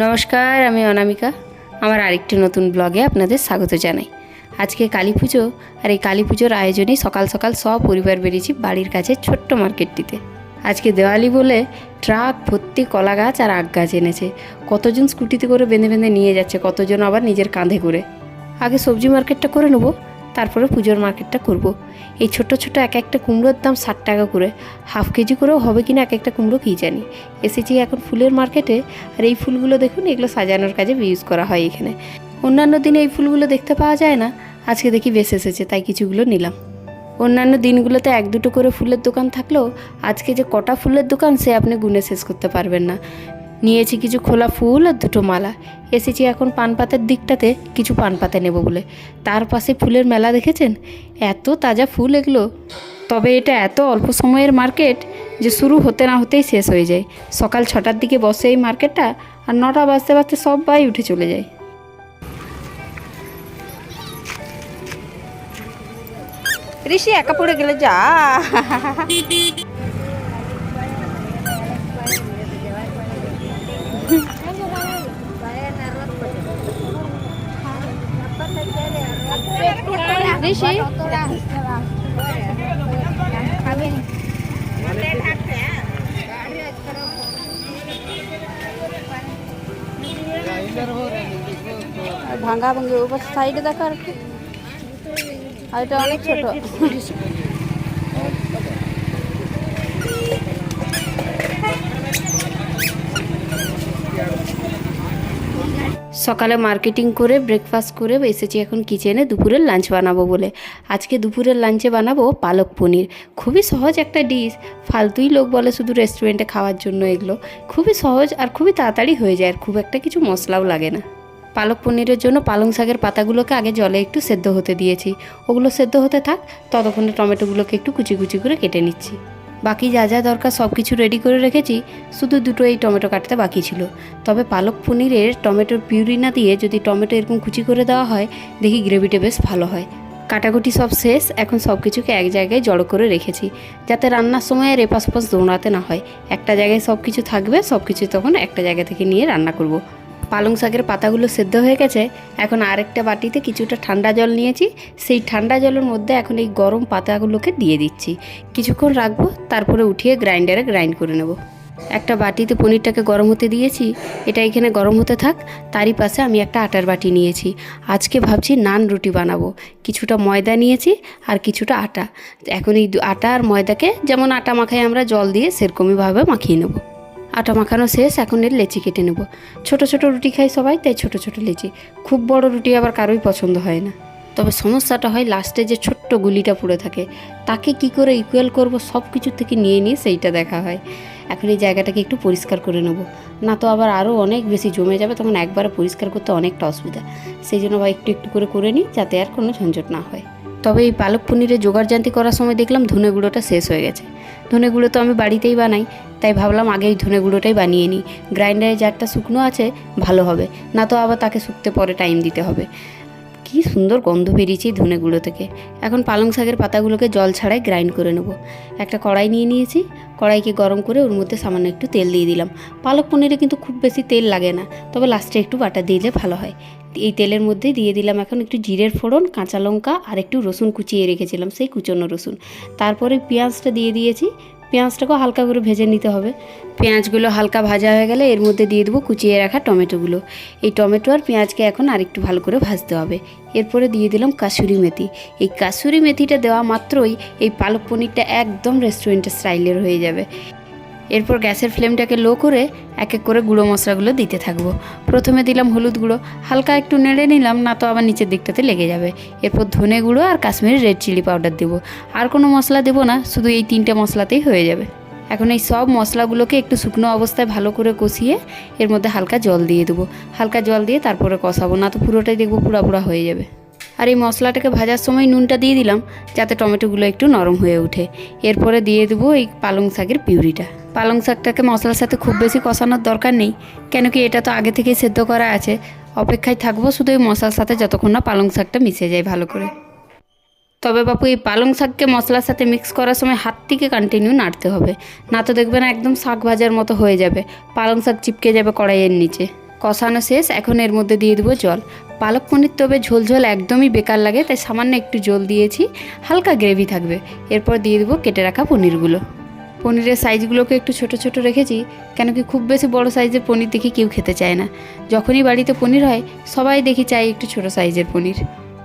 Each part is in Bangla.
নমস্কার, আমি অনামিকা। আমার আরেকটি নতুন ব্লগে আপনাদের স্বাগত জানাই। আজকে কালী পুজো, আর এই কালী পুজোর আয়োজনে সকাল সকাল সব পরিবার বেরিয়েছি বাড়ির কাছে ছোট্ট মার্কেটটিতে। আজকে দেওয়ালি বলে ট্রাক, ভর্তি কলা গাছ আর আগ গাছ এনেছে। কতজন স্কুটিতে করে বেঁধে বেঁধে নিয়ে যাচ্ছে, কতজন আবার নিজের কাঁধে করে। আগে সবজি মার্কেটটা করে নেব। তারপরে পুজোর মার্কেটটা করব। এই ছোট ছোট এক একটা কুমড়োর দাম ষাট টাকা করে। হাফ কেজি করেও হবে কিনা এক একটা কুমড়ো কী জানি। এসেছি এখন ফুলের মার্কেটে আর এই ফুলগুলো দেখুন, এগুলো সাজানোর কাজে ইউজ করা হয় এখানে। অন্যান্য দিনে এই ফুলগুলো দেখতে পাওয়া যায় না। আজকে দেখি বেশ এসেছে, তাই কিছুগুলো নিলাম। অন্যান্য দিনগুলোতে এক দুটো করে ফুলের দোকান থাকলেও আজকে যে কটা ফুলের দোকান সে আপনি গুনে শেষ করতে পারবেন না। নিয়েছি কিছু খোলা ফুল আর দুটো মালা। এসেছি এখন পান পাতার দিকটাতে কিছু পান পাতা নেব বলে। তার পাশে ফুলের মেলা দেখেছেন? এত তাজা ফুল এগুলো। তবে এটা এত অল্প সময়ের মার্কেট যে শুরু হতে না হতেই শেষ হয়ে যায়। সকাল ছটার দিকে বসে এই মার্কেটটা আর নটা বাজতে বাজতে সবাই উঠে চলে যায়। ঋষি, একা পড়ে গেলে যা। ঋষি ভাঙ্গা ভাঙ্গি ভাঙি ওপর সাইডে দেখো আর আর এটা অনেক ছোট। সকালে মার্কেটিং করে ব্রেকফাস্ট করে এসেছি এখন কিচেনে দুপুরের লাঞ্চ বানাবো বলে। আজকে দুপুরের লাঞ্চে বানাবো পালক পনির। খুবই সহজ একটা ডিশ ফালতুই লোক বলে শুধু রেস্টুরেন্টে খাওয়ার জন্য এগুলো। খুবই সহজ আর খুবই তাড়াতাড়ি হয়ে যায় আর খুব একটা কিছু মশলাও লাগে না। পালক পনিরের জন্য পালং শাকের পাতাগুলোকে আগে জলে একটু সেদ্ধ হতে দিয়েছি। ওগুলো সেদ্ধ হতে থাক, ততক্ষণে টমেটোগুলোকে একটু কুচি কুচি করে কেটে নিচ্ছি। বাকি যা যা দরকার সব কিছু রেডি করে রেখেছি, শুধু দুটো এই টমেটো কাটতে বাকি ছিল। তবে পালক পনিরের টমেটোর পিউরি না দিয়ে যদি টমেটো এরকম কুচি করে দেওয়া হয়, দেখি গ্রেভিটা বেশ ভালো হয়। কাটাকুটি সব শেষ, এখন সব কিছুকে এক জায়গায় জড়ো করে রেখেছি, যাতে রান্নার সময় আর এপাশ ওপাশ দৌড়াতে না হয়। একটা জায়গায় সব কিছু থাকবে, সব কিছু তখন একটা জায়গা থেকে নিয়ে রান্না করব। পালং শাকের পাতাগুলো সেদ্ধ হয়ে গেছে, এখন আরেকটা বাটিতে কিছুটা ঠান্ডা জল নিয়েছি। সেই ঠান্ডা জলের মধ্যে এখন এই গরম পাতাগুলোকে দিয়ে দিচ্ছি। কিছুক্ষণ রাখব, তারপরে উঠিয়ে গ্রাইন্ডারে গ্রাইন্ড করে নেব। একটা বাটিতে পনিরটাকে গরম হতে দিয়েছি, এটা এখানে গরম হতে থাক, তারই পাশে আমি একটা আটার বাটি নিয়েছি। আজকে ভাবছি নান রুটি বানাবো। কিছুটা ময়দা নিয়েছি আর কিছুটা আটা। এখন এই আটা আর ময়দাকে যেমন আটা মাখাই আমরা, জল দিয়ে সেরকমইভাবে মাখিয়ে নেব। আটা মাখানো শেষ, এখন এর লেচি কেটে নেব। ছোট ছোট রুটি খাই সবাই, তাই ছোট ছোট লেচি। খুব বড় রুটি আবার কারোই পছন্দ হয় না। তবে সমস্যাটা হয় লাস্টে যে ছোট্ট গুলিটা পড়ে থাকে, তাকে কি করে ইকুয়াল করব সব কিছু থেকে নিয়ে নিয়ে সেইটা দেখা হয়। এখন এই জায়গাটাকে একটু পরিষ্কার করে নেব। না তো আবার আরও অনেক বেশি জমে যাবে, তখন একবারে পরিষ্কার করতে অনেকটা অসুবিধা। সেই জন্য বা একটু একটু করে করে নিই, যাতে আর কোনো ঝঞ্ঝট না হয়। তবে এই পালক পনিরের জোগাড় জান্তি করার সময় দেখলাম ধনে গুঁড়োটা শেষ হয়ে গেছে। ধনে গুঁড়ো তো আমি বাড়িতেই বানাই, তাই ভাবলাম আগে এই ধনে গুঁড়োটাই বানিয়ে নিই। গ্রাইন্ডারে যারটা শুকনো আছে, ভালো হবে। না তো আবার তাকে শুকতে পরে টাইম দিতে হবে। কি সুন্দর গন্ধ বেরিয়েছে ধনে গুঁড়ো থেকে। এখন পালং শাকের পাতাগুলোকে জল ছাড়াই গ্রাইন্ড করে নেব। একটা কড়াই নিয়ে নিয়েছি, কড়াইকে গরম করে ওর মধ্যে সামান্য একটু তেল দিয়ে দিলাম। পালক পনিরে কিন্তু খুব বেশি তেল লাগে না, তবে লাস্টে একটু বাটা দিলে ভালো হয়। এই তেলের মধ্যে দিয়ে দিলাম এখন একটু জিরের ফোড়ন, কাঁচা লঙ্কা আর একটু রসুন কুচিয়ে রেখেছিলাম, সেই কুচনো রসুন। তারপরে পেঁয়াজটা দিয়ে দিয়েছি পেঁয়াজটাকেও হালকা করে ভেজে নিতে হবে। পেঁয়াজগুলো হালকা ভাজা হয়ে গেলে এর মধ্যে দিয়ে দেবো কুচিয়ে রাখা টমেটোগুলো। এই টমেটো আর পেঁয়াজকে এখন আরেকটু ভালো করে ভাজতে হবে। এরপরে দিয়ে দিলাম কাসুরি মেথি। এই কাসুরি মেথিটা দেওয়া মাত্রই এই পালক পনিরটা একদম রেস্টুরেন্টের স্টাইলের হয়ে যাবে। এরপর গ্যাসের ফ্লেমটাকে লো করে এক এক করে গুঁড়ো মশলাগুলো দিতে থাকব। প্রথমে দিলাম হলুদ গুঁড়ো, হালকা একটু নেড়ে নিলাম, না তো আবার নিচের দিকটাতে লেগে যাবে। এরপর ধনে গুঁড়ো আর কাশ্মীরি রেড চিলি পাউডার দেবো। আর কোনো মশলা দেবো না, শুধু এই তিনটে মশলাতেই হয়ে যাবে। এখন এই সব মশলাগুলোকে একটু শুকনো অবস্থায় ভালো করে কষিয়ে এর মধ্যে হালকা জল দিয়ে দেবো। হালকা জল দিয়ে তারপরে কষাবো, না তো পুরোটাই দেখব পুরা পুরা হয়ে যাবে। আর এই মশলাটাকে ভাজার সময় নুনটা দিয়ে দিলাম, যাতে টমেটোগুলো একটু নরম হয়ে ওঠে। এরপরে দিয়ে দেবো এই পালং শাকের পিউরিটা। পালং শাকটাকে মশলার সাথে খুব বেশি কষানোর দরকার নেই, কেন কি এটা তো আগে থেকেই সেদ্ধ করা আছে। অপেক্ষায় থাকব শুধু এই মশলার সাথে যতক্ষণ না পালং শাকটা মিশে যায় ভালো করে। তবে বাপু, এই পালং শাককে মশলার সাথে মিক্স করার সময় হাত থেকে কন্টিনিউ নাড়তে হবে। না তো দেখবেন একদম শাক ভাজার মতো হয়ে যাবে। পালং শাক চিপকে যাবে কড়াইয়ের নিচে। কষানো শেষ, এখন এর মধ্যে দিয়ে দেবো জল। পালক পনির তবে ঝোল ঝোল একদমই বেকার লাগে, তাই সামান্য একটু জল দিয়েছি, হালকা গ্রেভি থাকবে। এরপর দিয়ে দেবো কেটে রাখা পনিরগুলো। পনিরের সাইজগুলোকে একটু ছোট ছোট রেখেছি, কেন কি খুব বেশি বড় সাইজের পনির দেখি কেউ খেতে চায় না। যখনই বাড়িতে পনির হয়, সবাই দেখি চায় একটু ছোট সাইজের পনির।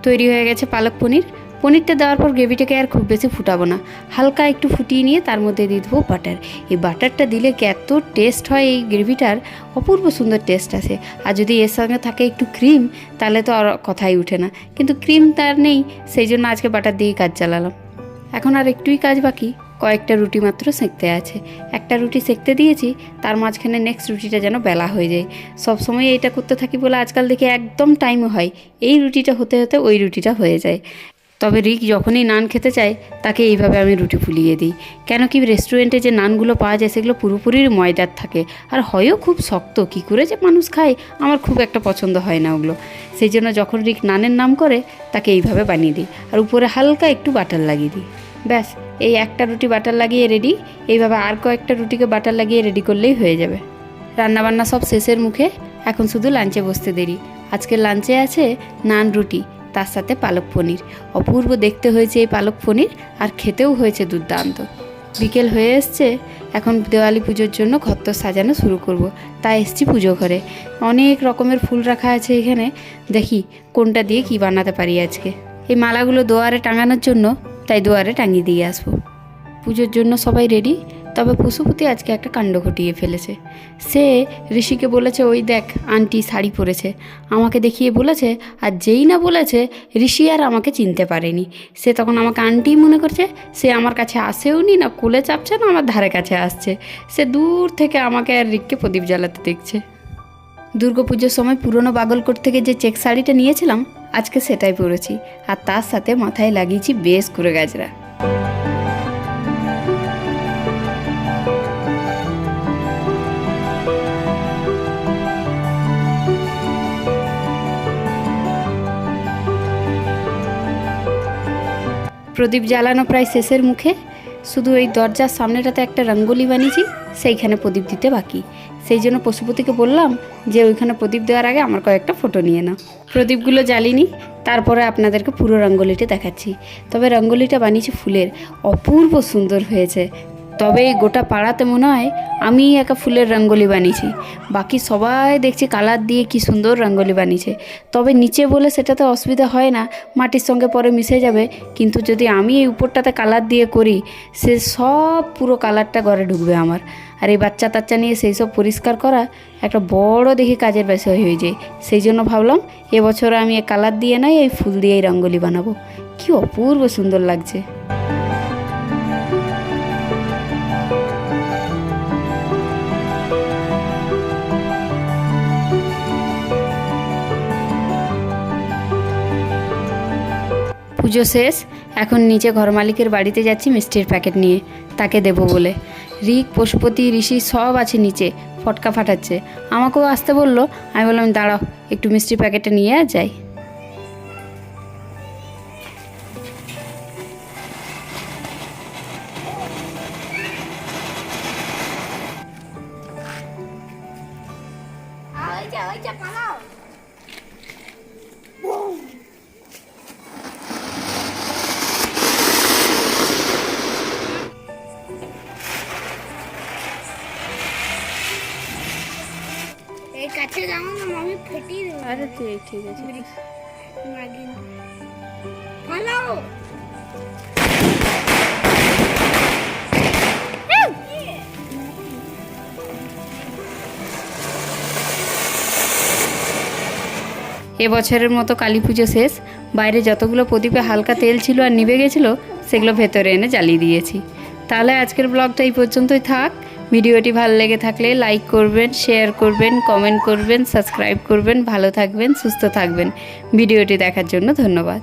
তৈরি হয়ে গেছে পালক পনির। পনিরটা দেওয়ার পর গ্রেভিটাকে আর খুব বেশি ফুটাবো না। হালকা একটু ফুটিয়ে নিয়ে তার মধ্যে দিয়ে দেবো বাটার। এই বাটারটা দিলে এত টেস্ট হয় এই গ্রেভিটার? অপূর্ব সুন্দর টেস্ট আসে। আর যদি এর সঙ্গে থাকে একটু ক্রিম, তাহলে তো আর কথাই উঠে না। কিন্তু ক্রিম তার নেই, সেই জন্য আজকে বাটার দিয়েই কাজ চালালাম। এখন আর একটুই কাজ বাকি। কয়েকটা রুটি মাত্র সেঁকতে আছে। একটা রুটি সেঁকতে দিয়েছি, তার মাঝখানে নেক্সট রুটিটা যেন বেলা হয়ে যায়। সব সময় এটা করতে থাকি বলে আজকাল দেখি একদম টাইমও হয়। এই রুটিটা হতে হতে ওই রুটিটা হয়ে যায়। তবে রিক যখনই নান খেতে চায়, তাকে এইভাবে আমি রুটি ফুলিয়ে দিই। কেন কি রেস্টুরেন্টে যে নানগুলো পাওয়া যায়, সেগুলো পুরোপুরি ময়দার থাকে। আর হয়ও খুব শক্ত, কী করে যে মানুষ খায়, আমার খুব একটা পছন্দ হয় না ওগুলো। সেই জন্য যখন রিক নানের নাম করে, তাকে এইভাবে বানিয়ে দিই। আর উপরে হালকা একটু বাটার লাগিয়ে দিই। ব্যাস, এই একটা রুটি বাটার লাগিয়ে রেডি এইভাবে আর কয়েকটা রুটিকে বাটার লাগিয়ে রেডি করলেই হয়ে যাবে। রান্নাবান্না সব শেষের মুখে, এখন শুধু লাঞ্চে বসতে দেরি। আজকে লাঞ্চে আছে নান রুটি, তার সাথে পালক পনির। অপূর্ব দেখতে হয়েছে এই পালক পনির, আর খেতেও হয়েছে দুর্দান্ত। বিকেল হয়ে এসছে, এখন দেওয়ালি পুজোর জন্য ঘর সাজানো শুরু করব। তাই এসছি পুজো ঘরে। অনেক রকমের ফুল রাখা আছে এখানে, দেখি কোনটা দিয়ে কি বানাতে পারি আজকে। এই মালাগুলো দোয়ারে টাঙানোর জন্য তাই দুয়ারে টাঙিয়ে দিয়ে আসব। পুজোর জন্য সবাই রেডি তবে পশুপতি আজকে একটা কাণ্ড ঘটিয়ে ফেলেছে। সে ঋষিকে বলেছে, ওই দেখ, আন্টি শাড়ি পরেছে। আমাকে দেখিয়ে বলেছে, আর যেই না বলেছে, ঋষি আর আমাকে চিনতে পারেনি। সে তখন আমাকে আন্টি মনে করছে, সে আমার কাছে আসেও নি না কোলে চাপছে, না আমার ধারে কাছে আসছে। সে দূর থেকে আমাকে আর রিককে প্রদীপ জ্বালাতে দেখছে। দুর্গাপুজোর সময় পুরনো বাগলকোট থেকে যে চেক শাড়িটা নিয়েছিলাম আজকে সেটাই পরেছি আর তার সাথে মাথায় লাগিয়েছি বেশ করে গাজরা। প্রদীপ জ্বালানো প্রায় শেষের মুখে, শুধু এই দরজার সামনেটাতে একটা রঙ্গোলি বানিয়েছি, সেইখানে প্রদীপ দিতে বাকি। সেই জন্য পশুপতিকে বললাম যে ওইখানে প্রদীপ দেওয়ার আগে আমার কয়েকটা ফটো নিয়ে নাও। প্রদীপগুলো জ্বালিনি, তারপরে আপনাদেরকে পুরো রঙ্গোলিটা দেখাচ্ছি। তবে রঙ্গোলিটা বানিয়েছি ফুলের, অপূর্ব সুন্দর হয়েছে। তবে এই গোটা পাড়াতে মনে হয় আমি একা ফুলের রঙ্গোলি বানিয়েছি। বাকি সবাই দেখছি কালার দিয়ে কি সুন্দর রঙ্গোলি বানিয়েছে। তবে নিচে বলে সেটাতে অসুবিধা হয় না, মাটির সঙ্গে পরে মিশে যাবে। কিন্তু যদি আমি এই উপরটাতে কালার দিয়ে করি, সে সব পুরো কালারটা ঘরে ঢুকবে আমার। আর এই বাচ্চা তাচ্চা নিয়ে সেই সব পরিষ্কার করা একটা বড় দেখি কাজের বিষয় হয়ে যায়। সেই জন্য ভাবলাম এবছর আমি এই কালার দিয়ে নাই এই ফুল দিয়ে এই রঙ্গোলি বানাবো। কি অপূর্ব সুন্দর লাগছে। পুজো শেষ এখন নিচে ঘর মালিকের বাড়িতে যাচ্ছি মিষ্টির প্যাকেট নিয়ে, তাকে দেব বলে। রিক, পশুপতি, ঋষি সব আছে নিচে, ফটকা ফাটাচ্ছে। আমাকেও আসতে বলল, আমি বললাম, দাঁড়াও, একটু মিষ্টির প্যাকেটটা নিয়ে যাই। এই কাছে যাও না আমি ফেটিয়ে দেবো। আরে ঠিক ঠিক আছে। এবছরের মতো কালী পুজো শেষ। বাইরে যতগুলো প্রদীপে হালকা তেল ছিল আর নিভে গেছিল সেগুলো ভেতরে এনে জ্বালিয়ে দিয়েছি। তাহলে আজকের ব্লগটা এই পর্যন্তই থাক। ভিডিওটি ভালো লেগে থাকলে লাইক করবেন, শেয়ার করবেন, কমেন্ট করবেন, সাবস্ক্রাইব করবেন। ভালো থাকবেন, সুস্থ থাকবেন। ভিডিওটি দেখার জন্য ধন্যবাদ।